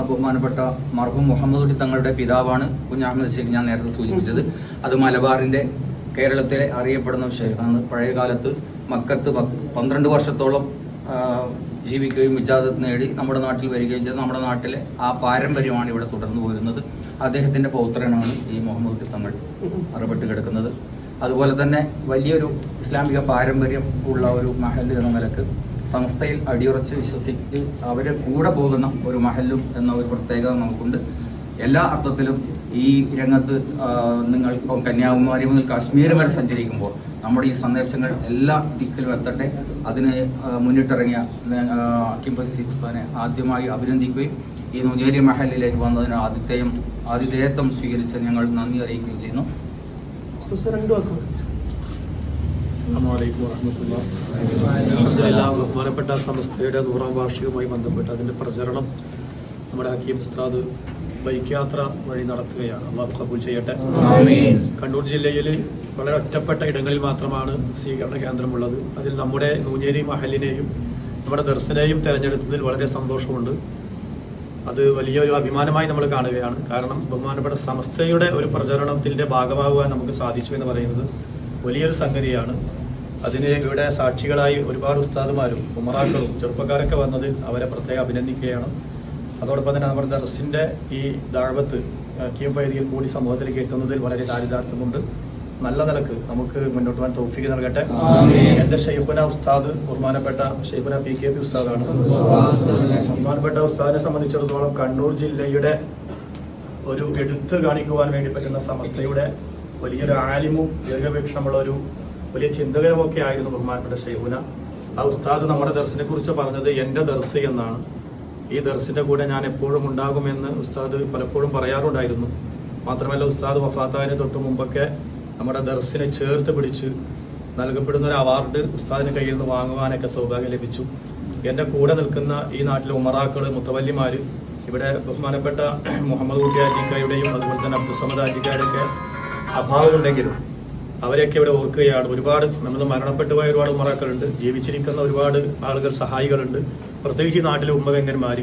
ബഹുമാനപ്പെട്ട മർഹൂം മുഹമ്മദ് കുട്ടി തങ്ങളുടെ പിതാവാണ് കുഞ്ഞാഹമ്മദ് ഷെയ്ഖ് ഞാൻ നേരത്തെ സൂചിപ്പിച്ചത്. അത് മലബാറിന്റെ കേരളത്തിലെ അറിയപ്പെടുന്ന ഷെയ്ഖാണ്. പഴയ കാലത്ത് മക്കത്ത് പന്ത്രണ്ട് വർഷത്തോളം ജീവിക്കുകയും ഇജാസത്ത് നേടി നമ്മുടെ നാട്ടിൽ വരികയും ചെയ്ത്. നമ്മുടെ നാട്ടിലെ ആ പാരമ്പര്യമാണ് ഇവിടെ തുടർന്നു പോരുന്നത്. അദ്ദേഹത്തിന്റെ പൗത്രനാണ് ഈ മുഹമ്മദ് കുട്ടി തങ്ങൾ. മറപ്പെട്ട് കിടക്കുന്നത്. അതുപോലെ തന്നെ വലിയൊരു ഇസ്ലാമിക പാരമ്പര്യം ഉള്ള ഒരു മഹൽ എന്ന നിലയ്ക്ക് സംസ്ഥയിൽ അടിയുറച്ച് വിശ്വസിച്ച് അവരെ കൂടെ പോകുന്ന ഒരു മഹലും എന്ന ഒരു പ്രത്യേകത നമുക്കുണ്ട്. എല്ലാ അർത്ഥത്തിലും ഈ രംഗത്ത് നിങ്ങൾ ഇപ്പം കന്യാകുമാരി മുതൽ കാശ്മീർ വരെ സഞ്ചരിക്കുമ്പോൾ നമ്മുടെ ഈ സന്ദേശങ്ങൾ എല്ലാ ദിക്കിലും എത്തട്ടെ. അതിന് മുന്നിട്ടിറങ്ങിയ ആ, അക്കിം ബസീർ ഉസ്താനെ ആദ്യമായി അഭിനന്ദിക്കുകയും ഈ നുജേരി മഹലിലേക്ക് വന്നതിന് ആതിഥേയം ആതിഥേയത്വം സ്വീകരിച്ച് ഞങ്ങൾ നന്ദി അറിയിക്കുകയും ചെയ്യുന്നു. സുസ രണ്ടു. അൽഹംദുലില്ലാ, ബഹുമാനപ്പെട്ട സംസ്ഥയുടെ നൂറാം വാർഷികവുമായി ബന്ധപ്പെട്ട് അതിന്റെ പ്രചരണം നമ്മുടെ ഹക്കീം ഉസ്താദ് ബൈക്ക് യാത്ര വഴി നടത്തുകയാണ്. അള്ളാഹു കബൂൽ ചെയ്യട്ടെ. കണ്ണൂർ ജില്ലയിൽ വളരെ ഒറ്റപ്പെട്ട ഇടങ്ങളിൽ മാത്രമാണ് സ്വീകരണ കേന്ദ്രമുള്ളത്. അതിൽ നമ്മുടെ നൂഞ്ഞേരി മഹലിനെയും നമ്മുടെ ദർശനെയും തെരഞ്ഞെടുത്തതിൽ വളരെ സന്തോഷമുണ്ട്. അത് വലിയൊരു അഭിമാനമായി നമ്മൾ കാണുകയാണ്. കാരണം ബഹുമാനപ്പെട്ട സമസ്തയുടെ ഒരു പ്രചരണത്തിന്റെ ഭാഗമാകുവാൻ നമുക്ക് സാധിച്ചു എന്ന് പറയുന്നത് വലിയൊരു സംഗതിയാണ്. അതിന് ഇവിടെ സാക്ഷികളായി ഒരുപാട് ഉസ്താദുമാരും ഉമറാക്കളും ചെറുപ്പക്കാരൊക്കെ വന്നത് അവരെ പ്രത്യേകം അഭിനന്ദിക്കുകയാണ്. അതോടൊപ്പം തന്നെ നമ്മുടെ ദർസിന്റെ ഈ ദാഴ്വത്ത് കീം വൈദികൻ കൂടി സമൂഹത്തിലേക്ക് എത്തുന്നതിൽ വളരെ ചാരിതാർത്ഥ്യമുണ്ട് നല്ല നിലയ്ക്ക് നമുക്ക് മുന്നോട്ട് പോകാൻ തോഫിക്ക് നൽകട്ടെ. എന്റെ ഷെയ്ഖുന ഉസ്താദ് ബഹുമാനപ്പെട്ട ഷെയ്ഖുന പി കെ പി ഉസ്താദാണ്. ബഹുമാനപ്പെട്ട ഉസ്താദിനെ സംബന്ധിച്ചിടത്തോളം കണ്ണൂർ ജില്ലയുടെ ഒരു എടുത്ത് കാണിക്കുവാൻ വേണ്ടി പറ്റുന്ന സമസ്തയുടെ വലിയൊരു ആലിമും ദീർഘവീക്ഷണമുള്ള ഒരു വലിയ ചിന്തകനുമൊക്കെ ആയിരുന്നു ബഹുമാനപ്പെട്ട ഷെയ്ഖുന. ആ ഉസ്താദ് നമ്മുടെ ദർശനെ കുറിച്ച് പറഞ്ഞത് എന്റെ ദർസ് എന്നാണ്. ഈ ദർസിന്റെ കൂടെ ഞാൻ എപ്പോഴും ഉണ്ടാകുമെന്ന് ഉസ്താദ് പലപ്പോഴും പറയാറുണ്ടായിരുന്നു. മാത്രമല്ല ഉസ്താദ് വഫാത്തായതിന് തൊട്ട് മുമ്പൊക്കെ നമ്മുടെ ദർസിനെ ചേർത്ത് പിടിച്ച് നൽകപ്പെടുന്ന ഒരു അവാർഡ് ഉസ്താദിന് കയ്യിൽ നിന്ന് വാങ്ങുവാനൊക്കെ സൗഭാഗ്യം ലഭിച്ചു. എന്റെ കൂടെ നിൽക്കുന്ന ഈ നാട്ടിലെ ഉമറാക്കൾ മുത്തവല്ലിമാർ ഇവിടെ ബഹുമാനപ്പെട്ട മുഹമ്മദ് കുട്ടി അതുപോലെ തന്നെ അബ്ദുസമദ് ആജിക്കാരുടെയൊക്കെ അഭാവമുണ്ടെങ്കിലും അവരെയൊക്കെ ഇവിടെ ഓർക്കുകയാണ്. ഒരുപാട് നമ്മൾ മരണപ്പെട്ടു പോയ ഒരുപാട് ഉമറാക്കളുണ്ട്. ജീവിച്ചിരിക്കുന്ന ഒരുപാട് ആളുകൾ സഹായികളുണ്ട്. പ്രത്യേകിച്ച് ഈ നാട്ടിലെ ഉമ്മവെങ്കന്മാർ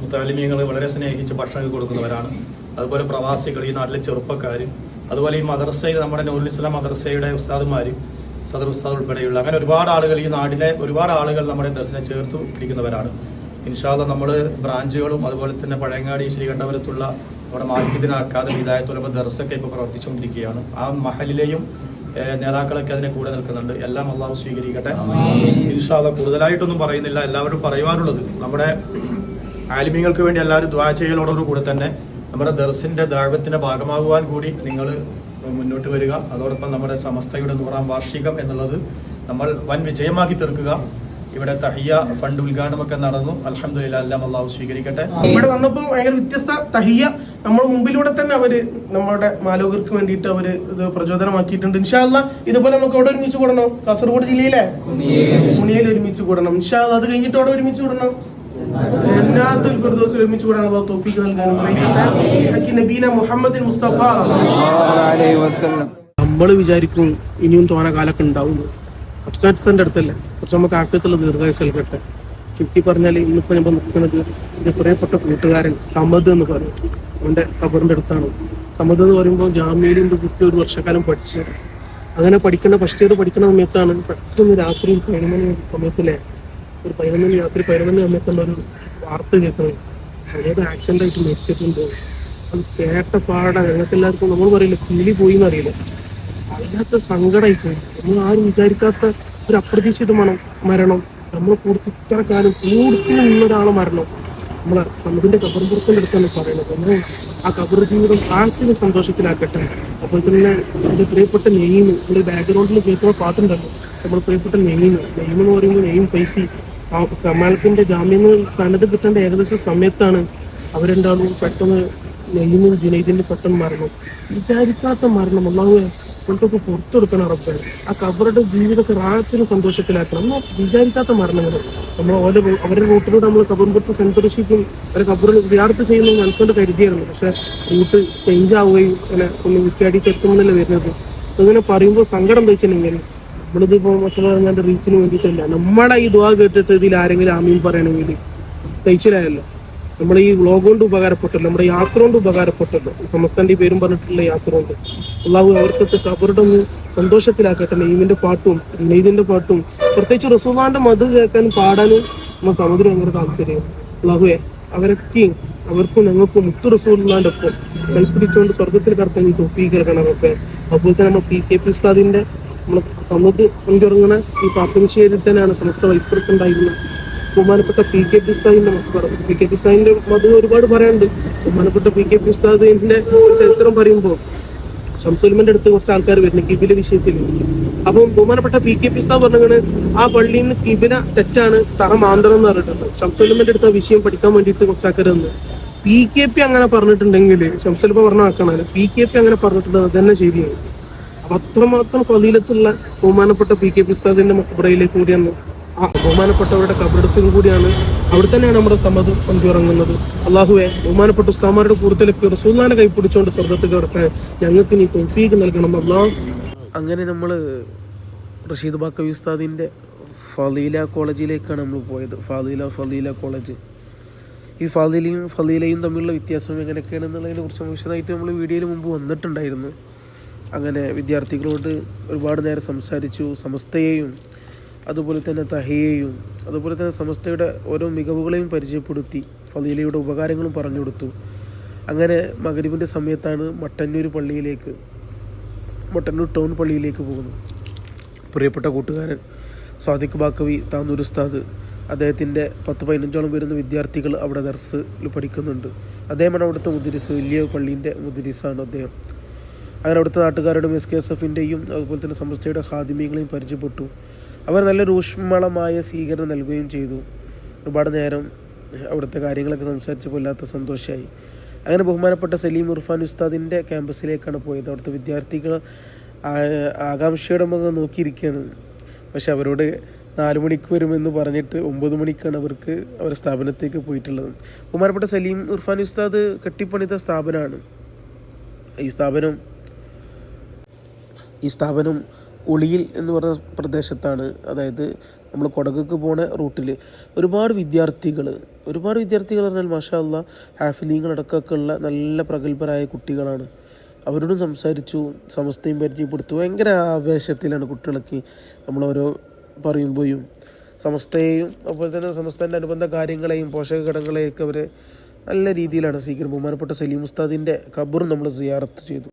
മുത്താലിമീങ്ങൾ വളരെ സ്നേഹിച്ച് ഭക്ഷണം കൊടുക്കുന്നവരാണ്. അതുപോലെ പ്രവാസികൾ ഈ നാട്ടിലെ ചെറുപ്പക്കാർ അതുപോലെ ഈ മദർസയിൽ നമ്മുടെ നൂറുൽ ഇസ്ലാം മദ്രസയുടെ ഉസ്താദുമാര് സദർ ഉസ്താദ് ഉൾപ്പെടെയുള്ള അങ്ങനെ ഒരുപാട് ആളുകൾ ഈ നാട്ടിലെ ഒരുപാട് ആളുകൾ നമ്മുടെ ദർശനം ചേർത്ത് പിടിക്കുന്നവരാണ്. ഇൻഷാല്ല നമ്മൾ ബ്രാഞ്ചുകളും അതുപോലെ തന്നെ പഴയങ്ങാടി ശ്രീകണ്ഠപുരത്തുള്ള നമ്മുടെ മാലിദ്ദീൻ അക്കാദമി ഹിദായത്തുലമ ദർസൊക്കെ ഇപ്പോൾ പ്രവർത്തിച്ചുകൊണ്ടിരിക്കുകയാണ്. ആ മഹലിലെയും നേതാക്കളൊക്കെ അതിനെ കൂടെ നിൽക്കുന്നുണ്ട്. എല്ലാം അള്ളാഹു സ്വീകരിക്കട്ടെ. ഇൻഷാല്ല കൂടുതലായിട്ടൊന്നും പറയുന്നില്ല. എല്ലാവരും പറയുവാനുള്ളത് നമ്മുടെ ആലിമ്യങ്ങൾക്ക് വേണ്ടി എല്ലാവരും ദ്വാ കൂടെ തന്നെ നമ്മുടെ ദർസിന്റെ ദാഴ്വത്തിന്റെ ഭാഗമാകുവാൻ കൂടി നിങ്ങൾ മുന്നോട്ട് വരിക. അതോടൊപ്പം നമ്മുടെ സമസ്തയുടെ നൂറാം വാർഷികം എന്നുള്ളത് നമ്മൾ വൻ വിജയമാക്കി തീർക്കുക. ഇവിടെ തഹിയ ഫണ്ട് ഉദ്ഘാടനമൊക്കെ നടന്നു. അലഹമില്ല എല്ലാം അള്ളാഹു സ്വീകരിക്കട്ടെ. ഇവിടെ വന്നപ്പോൾ ഭയങ്കര വ്യത്യസ്ത തഹിയ നമ്മൾ മുമ്പിലൂടെ തന്നെ അവർ നമ്മുടെ മാലോകർക്ക് വേണ്ടിയിട്ട് അവർ ഇത് പ്രചോദനമാക്കിയിട്ടുണ്ട്. ഇൻഷാല്ല ഇതുപോലെ നമുക്ക് അവിടെ ഒരുമിച്ച് കൂടണം. കാസർഗോഡ് ജില്ലയിലെ മുനിയയിൽ ഒരുമിച്ച് കൂടണം. ഇൻഷാല്ല അത് കഴിഞ്ഞിട്ട് അവിടെ ഒരുമിച്ച് കൂടണം. ജന്നാത്തുൽ ഫിർദൗസിൽ ഒരുമിച്ച് കൂടാൻ അള്ളാഹു തൗഫീഖ് നൽകാനും ഹക്കി നബീന മുഹമ്മദ് മുസ്തഫ. നമ്മൾ വിചാരിക്കും ഇനിയും തോന കാലൊക്കെ ഉണ്ടാവുന്നു അബ്സാറ്റത്തിന്റെ അടുത്തല്ലേ? കുറച്ച് നമുക്ക് ആഫ്യത്തുള്ള ദീർഘായുസ് നൽകട്ടെ. ചുരുക്കി പറഞ്ഞാൽ ഇന്നിപ്പോ നമ്മൾ നിൽക്കുന്നത് എന്റെ പ്രിയപ്പെട്ട കൂട്ടുകാരൻ സമദ് എന്ന് പറയും. അവന്റെ കബറിന്റെ അടുത്താണ്. സമദ് എന്ന് പറയുമ്പോൾ ജാമ്യയിലിന്റെ കുറിച്ച് ഒരു വർഷക്കാലം പഠിച്ച്. അങ്ങനെ പഠിക്കുന്ന ഫസ്റ്റ് ഇയർ പഠിക്കുന്ന സമയത്താണ് പെട്ടെന്ന് രാത്രി ഒരു പതിനൊന്ന് സമയത്തിലെ ഒരു പതിനൊന്ന് രാത്രി പതിനൊന്ന് സമയത്തുള്ള ഒരു വാർത്ത കേൾക്കണം. അതായത് ആക്സിഡന്റ് ആയിട്ട് മരിച്ചിട്ടുണ്ട്. അത് കേട്ട പാടാ ഞങ്ങൾക്ക് എല്ലാവർക്കും നമ്മൾ പറയില്ല കിളി പോയി എന്നറിയില്ല അതിനകത്ത് സങ്കടമായി പോയി നമ്മൾ ആരും വിചാരിക്കാത്ത ഒരു അപ്രതീക്ഷിത മണം മരണം. നമ്മൾ കൂടുതൽ ഇത്ര കാലം കൂടുതൽ നിന്ന ഒരാളെ മരണം. നമ്മളെ സമുദ്രന്റെ കബർപുറത്തിന്റെ അടുത്താണ് പറയുന്നത്. നമ്മൾ ആ കബർ ജീവിതം ആർക്കും സന്തോഷത്തിലാക്കട്ടെ. അപ്പോൾ തന്നെ എന്റെ പ്രിയപ്പെട്ട നെയ്മ് എന്റെ ബാക്ക്ഗ്രൗണ്ടിൽ കേൾക്കുന്ന പാട്ടുണ്ടല്ലോ. നമ്മൾ പ്രിയപ്പെട്ട നെയ്മ്. നെയ്മ് എന്ന് പറയുമ്പോൾ നെയ്മ് പൈസ സമാലത്തിന്റെ ജാമ്യങ്ങൾ സന്നദ്ധ കിട്ടേണ്ട ഏകദേശം സമയത്താണ് അവരെന്താണ് പെട്ടെന്ന് നെയ്യുന്നു ജുനൈദിന്റെ പെട്ടെന്ന് മരണം. വിചാരിക്കാത്ത മരണം. ഒന്നാമത് മക്കൾക്കൊക്കെ പുറത്തു കൊടുക്കണം ഉറപ്പ് ആ കബറുടെ ജീവിതത്തെ റാഹത്തിന് സന്തോഷത്തിലാക്കണം. നമ്മൾ വിചാരിക്കാത്ത മരണങ്ങൾ. നമ്മൾ ഓരോ അവരുടെ റൂട്ടിലൂടെ നമ്മൾ കബറിന്റെ സന്ദർശിക്കും അവരെ കബറിൽ വിദ്യാർത്ഥി ചെയ്യുന്നത് മനസ്സുകൊണ്ട് കരുതിയായിരുന്നു. പക്ഷെ റൂട്ട് ചേഞ്ച് ആവുകയും അങ്ങനെ ഒന്ന് വിറ്റാടിക്ക് എത്തുമെന്നല്ലേ വരുന്നത്. അങ്ങനെ പറയുമ്പോൾ സങ്കടം വെച്ചിട്ടുണ്ടെങ്കിൽ നമ്മളിതിപ്പോ മക്കൾ പറഞ്ഞാൽ റീച്ചിന് വേണ്ടിയിട്ടല്ല. നമ്മുടെ ഈ ദുവാ കേട്ടിട്ട് ഇതിൽ ആരെങ്കിലും ആമീൻ പറയണമെങ്കിൽ തയ്ച്ചിലായല്ലോ. നമ്മുടെ ഈ വ്ളോഗ് കൊണ്ട് ഉപകാരപ്പെട്ടല്ലോ. നമ്മുടെ യാത്ര കൊണ്ട് ഉപകാരപ്പെട്ടല്ലോ. സമസ്തന്റെ പേരും പറഞ്ഞിട്ടുള്ള യാത്ര കൊണ്ട്. അള്ളാഹു അവർക്കൊക്കെ അവരുടെ ഒന്ന് സന്തോഷത്തിലാക്കട്ടെ. നെയ്മിന്റെ പാട്ടും നെയ്തിന്റെ പാട്ടും. പ്രത്യേകിച്ച് റസൂമാന്റെ മധു കേൾക്കാനും പാടാനും നമ്മുടെ സമുദ്രം ഭയങ്കര താല്പര്യം. അള്ളാഹുവെ അവരൊക്കെയും അവർക്കും ഞങ്ങൾക്കും മുത്തു റസൂലിന്റെ ഒപ്പം കൈപ്പിടിച്ചുകൊണ്ട് സ്വർഗത്തിൽ കടത്താൻ ഈ കേൾക്കണം ഒക്കെ അതുപോലെ തന്നെ നമ്മൾ പി കെ പി ഉസ്താദിന്റെ നമ്മൾ തന്നത് കൊണ്ടിറങ്ങുന്ന ഈ പാപ്പനശ്ശേരിയിൽ തന്നെയാണ് സമസ്ത വൈസ് പ്രസിഡന്റ് ആയിരുന്നത് ബഹുമാനപ്പെട്ട പി കെ പി ഉസ്താദിന്റെ മക്കൾ പി കെ പി ഉസ്താദിന്റെ മത് ഒരുപാട് പറയാനുണ്ട്. ബഹുമാനപ്പെട്ട പി കെ പി ഉസ്താദിന്റെ ചരിത്രം പറയുമ്പോൾ ഷംസുൽമന്റെ അടുത്ത് കുറച്ച് ആൾക്കാർ വരുന്നു കിബില വിഷയത്തിൽ. അപ്പം ബഹുമാനപ്പെട്ട പി കെ പി ഉസ്താദ് പറഞ്ഞാണ് ആ പള്ളിയിൽ നിന്ന് കിബില തെറ്റാണ് തറ മാന്തണം എന്ന് പറഞ്ഞിട്ടുണ്ട്. ഷംസുൽമന്റെ അടുത്ത് ആ വിഷയം പഠിക്കാൻ വേണ്ടിയിട്ട് കുറച്ച് ആൾക്കാർ വന്നു. പി കെ പി അങ്ങനെ പറഞ്ഞിട്ടുണ്ടെങ്കിൽ ഷംസുൽമ പറഞ്ഞ ആക്കണല്ലോ പി കെ പി അങ്ങനെ പറഞ്ഞിട്ടുണ്ടെങ്കിൽ അത് തന്നെ ശരിയാണ്. അത്രമാത്രം ഫലീലത്തുള്ള ബഹുമാനപ്പെട്ട പി കെ പി ഉസ്താദിന്റെ മക്ബറയിലേക്ക് കൂടിയാണ്. ആ ബഹുമാനപ്പെട്ടവരുടെ കബറടത്തും കൂടിയാണ് അവിടെ തന്നെയാണ് നമ്മുടെ സമ്മതം പങ്കുറങ്ങുന്നത്. അള്ളാഹുവെ ബഹുമാനപ്പെട്ട ഉസ്താമാരുടെ കൂടുതലൊക്കെ റസൂല്ലാനെ കൈപ്പിടിച്ചുകൊണ്ട് സ്വർഗത്തിൽ കിടക്കാൻ ഞങ്ങൾക്ക് നീ തോൽപ്പിക്ക് നൽകണം അള്ളാഹ് അങ്ങനെ നമ്മൾ റഷീദ് ബാക്കവി ഉസ്താദിന്റെ ഫലീല കോളേജിലേക്കാണ് നമ്മൾ പോയത്. ഫാലീല ഫലീല കോളേജ്. ഈ ഫാദിലയും ഫലീലയും തമ്മിലുള്ള വ്യത്യാസം എങ്ങനെയൊക്കെയാണെന്നുള്ളതിനെ കുറിച്ച് വിശദമായിട്ട് നമ്മൾ വീഡിയോയിൽ മുമ്പ് വന്നിട്ടുണ്ടായിരുന്നു. അങ്ങനെ വിദ്യാർത്ഥികളോട് ഒരുപാട് നേരം സംസാരിച്ചു സമസ്തയെയും അതുപോലെ തന്നെ തഹയെയും അതുപോലെ തന്നെ സമസ്തയുടെ ഓരോ മികവുകളെയും പരിചയപ്പെടുത്തി ഫലീലയുടെ ഉപകാരങ്ങളും പറഞ്ഞു കൊടുത്തു. അങ്ങനെ മകരീബിന്റെ സമയത്താണ് മട്ടന്നൂർ പള്ളിയിലേക്ക് മട്ടന്നൂർ ടൗൺ പള്ളിയിലേക്ക് പോകുന്നു പ്രിയപ്പെട്ട കൂട്ടുകാരൻ സ്വാദിഖ് ബാക്കവി താന്നൂർ ഉസ്താദ് അദ്ദേഹത്തിന്റെ പത്ത് പതിനഞ്ചോളം വരുന്ന വിദ്യാർത്ഥികൾ അവിടെ ദർസിൽ പഠിക്കുന്നുണ്ട്. അദ്ദേഹമാണ് അവിടുത്തെ മുദ്രിസ് വലിയ പള്ളീന്റെ മുദ്രിസാണ് അദ്ദേഹം. അങ്ങനെ അവിടുത്തെ നാട്ടുകാരുടെ എസ് കെ എസ് എഫിന്റെയും അതുപോലെ തന്നെ സമസ്തയുടെ ഹാദിമ്യങ്ങളെയും പരിചയപ്പെട്ടു. അവർ നല്ല ഊഷ്മളമായ സ്വീകരണം നൽകുകയും ചെയ്തു. ഒരുപാട് നേരം അവിടുത്തെ കാര്യങ്ങളൊക്കെ സംസാരിച്ചപ്പോൾ ഇല്ലാത്ത സന്തോഷമായി. അങ്ങനെ ബഹുമാനപ്പെട്ട സലീം ഉർഫാൻ ഉസ്താദിന്റെ ക്യാമ്പസിലേക്കാണ് പോയത്. അവിടുത്തെ വിദ്യാർത്ഥികൾ ആകാംക്ഷയുടെ മുഖം നോക്കിയിരിക്കുകയാണ്. പക്ഷെ അവരോട് നാല് മണിക്ക് വരുമെന്ന് പറഞ്ഞിട്ട് ഒമ്പത് മണിക്കാണ് അവർക്ക് അവരുടെ സ്ഥാപനത്തേക്ക് പോയിട്ടുള്ളത്. ബഹുമാനപ്പെട്ട സലീം ഉർഫാൻ ഉസ്താദ് കെട്ടിപ്പണിത സ്ഥാപനമാണ്. ഈ സ്ഥാപനം ഈ സ്ഥാപനം ഉളിയിൽ എന്ന് പറഞ്ഞ പ്രദേശത്താണ്. അതായത് നമ്മൾ കൊടകക്ക് പോണ റൂട്ടിൽ ഒരുപാട് വിദ്യാർത്ഥികൾ ഒരുപാട് വിദ്യാർത്ഥികൾ പറഞ്ഞാൽ മാഷാ അല്ല ഹാഫിലീങ്ങളടക്കമൊക്കെ ഉള്ള നല്ല പ്രഗത്ഭരായ കുട്ടികളാണ്. അവരോടും സംസാരിച്ചു സമസ്തയും പരിചയപ്പെടുത്തു. ഭയങ്കര ആവേശത്തിലാണ് കുട്ടികളൊക്കെ നമ്മളോരോ പറയുമ്പോഴും. സമസ്തയെയും അതുപോലെ തന്നെ സമസ്തന്റെ അനുബന്ധ കാര്യങ്ങളെയും പോഷക ഘടകങ്ങളെയൊക്കെ അവർ നല്ല രീതിയിലാണ് സ്വീകരിക്കുന്നത് ബഹുമാനപ്പെട്ട സലീം ഉസ്താദിന്റെ ഖബറും നമ്മൾ സിയാറത്ത് ചെയ്തു.